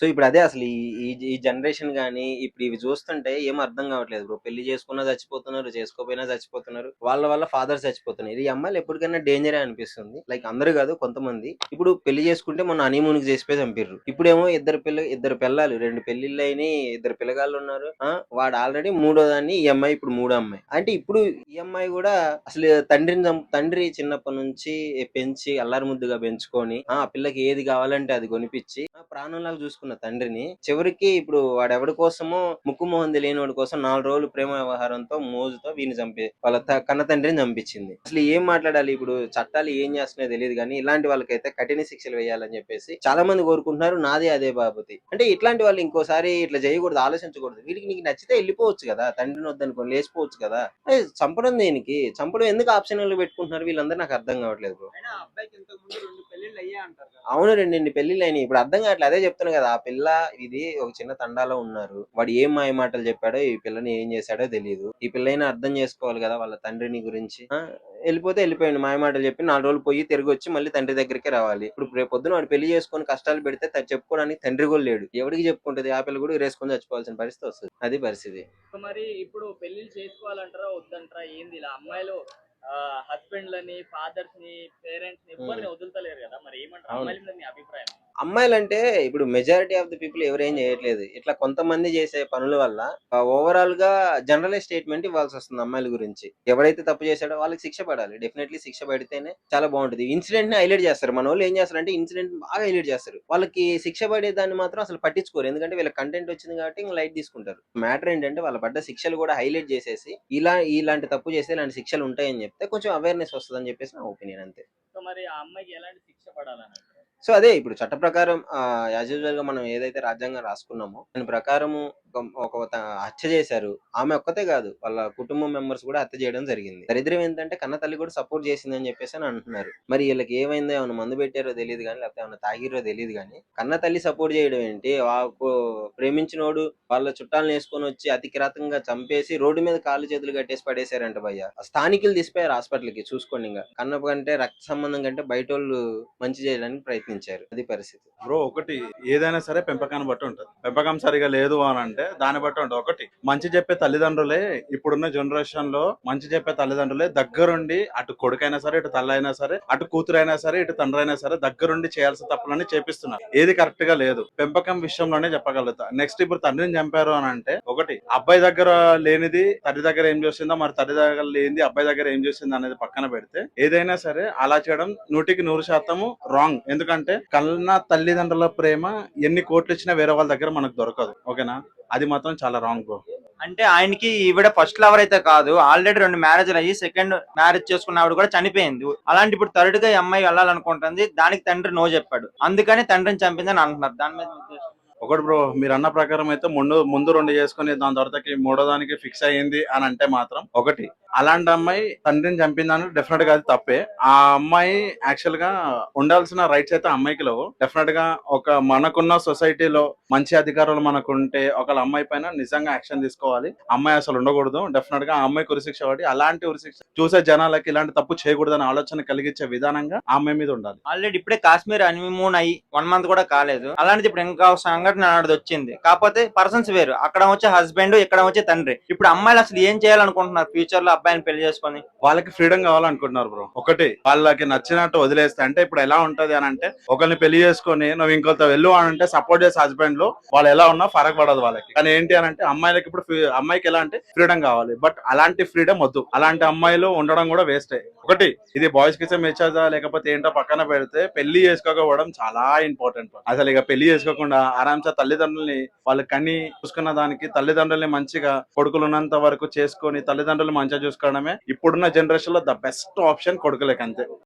So ఇప్పుడు అదే అసలు ఈ ఈ- ఈ జనరేషన్ కానీ ఇప్పుడు ఇవి చూస్తుంటే ఏం అర్థం కావట్లేదు బ్రో. పెళ్ళి చేసుకున్నా చచ్చిపోతున్నారు చేసుకోపోయినా చచ్చిపోతున్నారు వాళ్ళ వల్ల ఫాదర్ చచ్చిపోతున్నారు. ఈ అమ్మాయిలు ఎప్పటికైనా డేంజరే అనిపిస్తుంది. లైక్ అందరూ కాదు కొంతమంది. ఇప్పుడు పెళ్ళి చేసుకుంటే మొన్న హనీమూన్కి చేసిపోయి చంపిర్రు. ఇప్పుడేమో ఇద్దరు పిల్ల ఇద్దరు పిల్లలు రెండు పెళ్ళిళ్ళు అయినాయి ఇద్దరు పిల్లగాళ్ళు ఉన్నారు. ఆ, వాడు ఆల్రెడీ మూడో దాన్ని ఈ అమ్మాయి ఇప్పుడు మూడో అమ్మాయి. అంటే ఇప్పుడు ఈ అమ్మాయి కూడా అసలు తండ్రిని తండ్రి చిన్నప్పటి నుంచి పెంచి అల్లారి ముద్దుగా పెంచుకొని ఆ పిల్లకి ఏది కావాలంటే అది కొనిపించి ఆ చూసుకుని చూసుకున్న తండ్రిని చివరికి ఇప్పుడు వాడెవడి కోసమో ముక్కు మొహం తెలియని వాడి కోసం నాలుగు రోజులు ప్రేమ వ్యవహారంతో మోజుతో వీని చంపి వాళ్ళ కన్న తండ్రిని చంపించింది. అసలు ఏం మాట్లాడాలి ఇప్పుడు? చట్టాలు ఏం చేస్తున్నాయో తెలియదు కానీ ఇలాంటి వాళ్ళకైతే కఠిన శిక్షలు వేయాలని చెప్పేసి చాలా మంది కోరుకుంటున్నారు. నాదే అదే బాబతి అంటే ఇట్లాంటి వాళ్ళు ఇంకోసారి ఇట్లా చేయకూడదు ఆలోచించకూడదు. వీడికి నీకు నచ్చితే వెళ్ళిపోవచ్చు కదా. తండ్రిని వద్దనుకోని లేచిపోవచ్చు కదా. చంపడం దేనికి? చంపడం ఎందుకు ఆప్షన్లు పెట్టుకుంటున్నారు? వీళ్ళందరూ నాకు అర్థం కావట్లేదు ముందు రెండు పెళ్ళిళ్ళు అవును అయినాయి. ఇప్పుడు అర్థం కావట్లేదు. అదే చెప్తున్నా కదా పిల్ల ఇది ఒక చిన్న తండాలో ఉన్నారు. వాడు ఏం మాయ మాటలు చెప్పాడో ఈ పిల్లని ఏం చేశాడో తెలియదు ఈ పిల్లైనా అర్థం చేసుకోవాలి కదా వాళ్ళ తండ్రిని గురించి. వెళ్ళిపోతే వెళ్ళిపోయింది మాయ మాటలు చెప్పి నాలుగు రోజులు పోయి తిరిగి వచ్చి మళ్ళీ తండ్రి దగ్గరికి రావాలి. ఇప్పుడు రేపు పొద్దున వాడు పెళ్ళి చేసుకొని కష్టాలు పెడితే చెప్పుకోవడానికి తండ్రి కూడా లేడు. ఎవరికి చెప్పుకుంటది? ఆ పిల్ల కూడా రేసుకొని చచ్చిపోవాల్సిన పరిస్థితి వస్తుంది. అది పరిస్థితి. మరి ఇప్పుడు పెళ్ళిళ్ళు చేసుకోవాలంటారా? వద్దంటారా? ఏంది ఇలా అమ్మాయిలు హస్బెండ్లని ఫాదర్స్ని పేరెంట్స్ని వదులుతలేరు కదా మరి? ఏమంటారు. అమ్మాయిల మీ అభిప్రాయం? అమ్మాయిలంటే ఇప్పుడు మెజారిటీ ఆఫ్ ది పీపుల్ ఎవరేం చేయట్లేదు. ఇట్లా కొంతమంది చేసే పనుల వల్ల ఓవరాల్గా జనరల్ స్టేట్మెంట్ ఇవ్వాల్సి వస్తుంది అమ్మాయిల గురించి. ఎవరైతే తప్పు చేశాడో వాళ్ళకి శిక్ష పడాలి. డెఫినెట్లీ శిక్ష పడితేనే చాలా బాగుంటుంది. ఇన్సిడెంట్ని హైలైట్ చేస్తారు. మన వాళ్ళు ఏం చేస్తారంటే ఇన్సిడెంట్ బాగా హైలైట్ చేస్తారు. వాళ్ళకి శిక్ష పడే దాన్ని మాత్రం అసలు పట్టించుకోరు. ఎందుకంటే వీళ్ళ కంటెంట్ వచ్చింది కాబట్టి ఇంకా లైట్ తీసుకుంటారు. మ్యాటర్ ఏంటంటే వాళ్ళ పడ్డ శిక్షలు కూడా హైలైట్ చేసేసి ఇలా ఇలాంటి తప్పు చేస్తే ఇలాంటి శిక్షలు ఉంటాయని చెప్తే కొంచెం అవేర్నెస్ వస్తుంది అని చెప్పేసి నా ఒపీనియన్ అంతే. మరి ఆ అమ్మాయికి ఎలాంటి శిక్ష పడాలని సో అదే ఇప్పుడు చట్ట ప్రకారం యాజ్ యూజువల్గా మనం ఏదైతే రాజ్యాంగం రాసుకున్నామో దాని ప్రకారము ఒక- ఒక హత్య చేశారు. ఆమె ఒక్కతే కాదు వాళ్ళ కుటుంబం మెంబర్స్ కూడా హత్య చేయడం జరిగింది. దరిద్రం ఏంటంటే కన్న తల్లి కూడా సపోర్ట్ చేసింది అని చెప్పేసి అని అంటున్నారు. మరి వీళ్ళకి ఏమైందో ఏమైనా మందు పెట్టారో తెలియదు కానీ లేకపోతే ఏమైనా తాగిరో తెలియదు కానీ కన్న తల్లి సపోర్ట్ చేయడం ఏంటి? ప్రేమించినోడు వాళ్ళ చుట్టాలను వేసుకొని వచ్చి అతి కిరాతంగా చంపేసి రోడ్డు మీద కాళ్ళు చేతులు కట్టేసి పడేశారంట భయ్య. స్థానికులు తీసిపోయారు హాస్పిటల్కి చూసుకోండి ఇంకా కన్న కంటే రక్త సంబంధం కంటే బయట వాళ్ళు మంచి చేయడానికి ప్రయత్నించారు. అది పరిస్థితి. బ్రో ఒకటి ఏదైనా సరే పెంపకాన్ని బట్టి ఉంటుంది. పెంపకం సరిగా లేదు అని అంటే దాన్ని బట్టి ఉంటుంది. ఒకటి మంచి చెప్పే తల్లిదండ్రులే ఇప్పుడున్న జనరేషన్లో మంచి చెప్పే తల్లిదండ్రులే దగ్గరుండి అటు కొడుకైనా సరే ఇటు తల్లి అయినా సరే అటు కూతురు అయినా సరే ఇటు తండ్రి అయినా సరే దగ్గరుండి చేయాల్సిన తప్పులని చేపిస్తున్నారు. ఏది కరెక్ట్గా లేదు. పెంపకం విషయంలోనే చెప్పగలుగుతా. నెక్స్ట్ ఇప్పుడు తండ్రిని చంపారు అని అంటే ఒకటి అబ్బాయి దగ్గర లేనిది తల్లి దగ్గర ఏం చేసిందో మరి తల్లి దగ్గర లేనిది అబ్బాయి దగ్గర ఏం చేసిందో అనేది పక్కన పెడితే ఏదైనా సరే అలా చేయడం నూటికి నూరు శాతము రాంగ్ ఎందుకంటే కన్న తల్లిదండ్రుల ప్రేమ ఎన్ని కోట్లు ఇచ్చినా వేరే వాళ్ళ దగ్గర మనకు దొరకదు. ఓకేనా? అది మాత్రం చాలా రాంగ్ బ్రో అంటే ఆయనకి ఈవిడ ఫస్ట్ లవర్ అయితే కాదు ఆల్రెడీ రెండు మ్యారేజ్లు అయ్యి సెకండ్ మ్యారేజ్ చేసుకున్న ఆవిడ కూడా చనిపోయింది. అలాంటి ఇప్పుడు థర్డ్గా అమ్మాయి వెళ్ళాలనుకుంటుంది దానికి తండ్రి నో చెప్పాడు. అందుకని తండ్రిని చంపిందని అంటున్నారు. దాని మీద ఒకటి బ్రో మీరు అన్న ప్రకారం అయితే ముందు ముందు రెండు చేసుకుని దాని తర్వాతకి మూడో దానికి ఫిక్స్ అయ్యింది అని అంటే మాత్రం ఒకటి. అలాంటి అమ్మాయి తండ్రిని చంపిందని డెఫినెట్గా అది తప్పే. ఆ అమ్మాయి యాక్చువల్గా ఉండాల్సిన రైట్స్ అయితే అమ్మాయికి లేవు. డెఫినెట్గా ఒక మనకున్న సొసైటీలో మంచి అధికారులు మనకు ఉంటే ఒకళ్ళ అమ్మాయి పైన నిజంగా యాక్షన్ తీసుకోవాలి. అమ్మాయి అసలు ఉండకూడదు. డెఫినెట్గా ఆ అమ్మాయికి ఉరిశిక్ష పడి అలాంటి ఉరిశిక్ష చూసే జనాలకి ఇలాంటి తప్పు చేయకూడదని ఆలోచన కలిగించే విధానంగా ఆ అమ్మాయి మీద ఉండాలి. ఆల్రెడీ ఇప్పుడే కాశ్మీర్ హనీమూన్ అయ్యి వన్ మంత్ కూడా కాలేదు. అలాంటిది ఇప్పుడు ఇంకా సంఘటన నాడు వచ్చింది. కాకపోతే పర్సన్స్ వేరు. అక్కడ వచ్చే హస్బెండ్ ఇక్కడ వచ్చే తండ్రి. ఇప్పుడు అమ్మాయిలు అసలు ఏం చేయాలనుకుంటున్నారు? ఫ్యూచర్లో అబ్బాయిని పెళ్ళి చేసుకొని? వాళ్ళకి ఫ్రీడమ్ కావాలనుకుంటున్నారు బ్రో. ఒకటి వాళ్ళకి నచ్చినట్టు వదిలేస్తే అంటే ఇప్పుడు ఎలా ఉంటది అని అంటే ఒకరిని పెళ్ళి చేసుకొని నువ్వు ఇంకొక వెళ్ళు అని అంటే సపోర్ట్ చేసే హస్బెండ్లో వాళ్ళు ఎలా ఉన్నా ఫరక్ పడదు వాళ్ళకి. కానీ ఏంటి అని అంటే అమ్మాయిలకి ఇప్పుడు అమ్మాయికి ఎలా అంటే ఫ్రీడమ్ కావాలి. బట్ అలాంటి ఫ్రీడమ్ వద్దు. అలాంటి అమ్మాయిలు ఉండడం కూడా వేస్ట్ ఒకటి ఇది బాయ్స్కి మెచ్చాదా లేకపోతే ఏంటో పక్కన పెడితే పెళ్ళి చేసుకోకపోవడం చాలా ఇంపార్టెంట్ అసలు ఇక పెళ్ళి చేసుకోకుండా కాంచ తల్లిదండ్రుల్ని వాళ్ళు కని చూసుకున్న దానికి తల్లిదండ్రుల్ని మంచిగా కొడుకులు ఉన్నంత వరకు చేసుకొని తల్లిదండ్రులు మంచిగా చూసుకోవడమే ఇప్పుడున్న జనరేషన్లో ద బెస్ట్ ఆప్షన్ కొడుకులకి అంతే